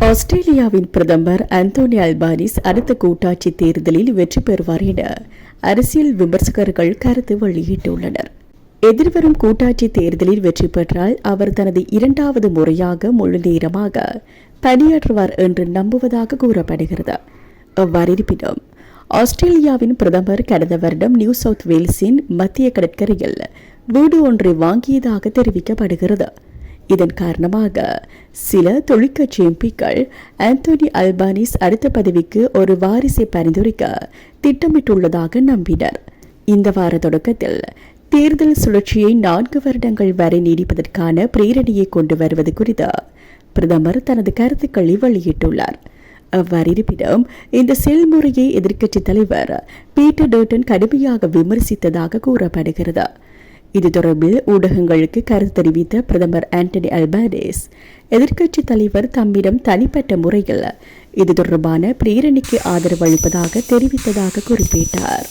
ஆஸ்திரேலியாவின் பிரதமர் Anthony Albanese அடுத்த கூட்டாட்சி தேர்தலில் வெற்றி பெறுவார் என அரசியல் விமர்சகர்கள் கருத்து வெளியிட்டுள்ளனர். எதிர்வரும் கூட்டாட்சி தேர்தலில் வெற்றி பெற்றால் அவர் தனது இரண்டாவது முறையாக முழு நேரமாக பணியாற்றுவார் என்று நம்புவதாக கூறப்படுகிறது. அவ்வாறு இருப்பினும் ஆஸ்திரேலியாவின் பிரதமர் கடந்த வருடம் நியூ சவுத் வேல்ஸின் மத்திய கடற்கரையில் வீடு ஒன்றை வாங்கியதாக தெரிவிக்கப்படுகிறது. இதன் காரணமாக சில தொழிற்கட்சி எம்பிக்கள் ஆந்தோனி அல்பானிஸ் அடுத்த பதவிக்கு ஒரு வாரிசை பரிந்துரைக்க திட்டமிட்டுள்ளதாக நம்பினர். இந்த வார தொடக்கத்தில் தேர்தல் சுழற்சியை நான்கு வருடங்கள் வரை நீடிப்பதற்கான பிரேரணையை கொண்டு வருவது குறித்து பிரதமர் தனது கருத்துக்களை வெளியிட்டுள்ளார். அவ்வாறு இருப்பினும் இந்த செயல்முறையை எதிர்க்கட்சித் தலைவர் பீட்டர் டோட்டன் கடுமையாக விமர்சித்ததாக கூறப்படுகிறது. இது தொடர்பில் ஊடகங்களுக்கு கருத்து தெரிவித்த பிரதமர் ஆண்டனி அல்பானேஸ். எதிர்க்கட்சித் தலைவர் தம்மிடம் தனிப்பட்ட முறையில் இது தொடர்பான பிரேரணிக்கு ஆதரவு அளிப்பதாக தெரிவித்ததாக குறிப்பிட்டார்.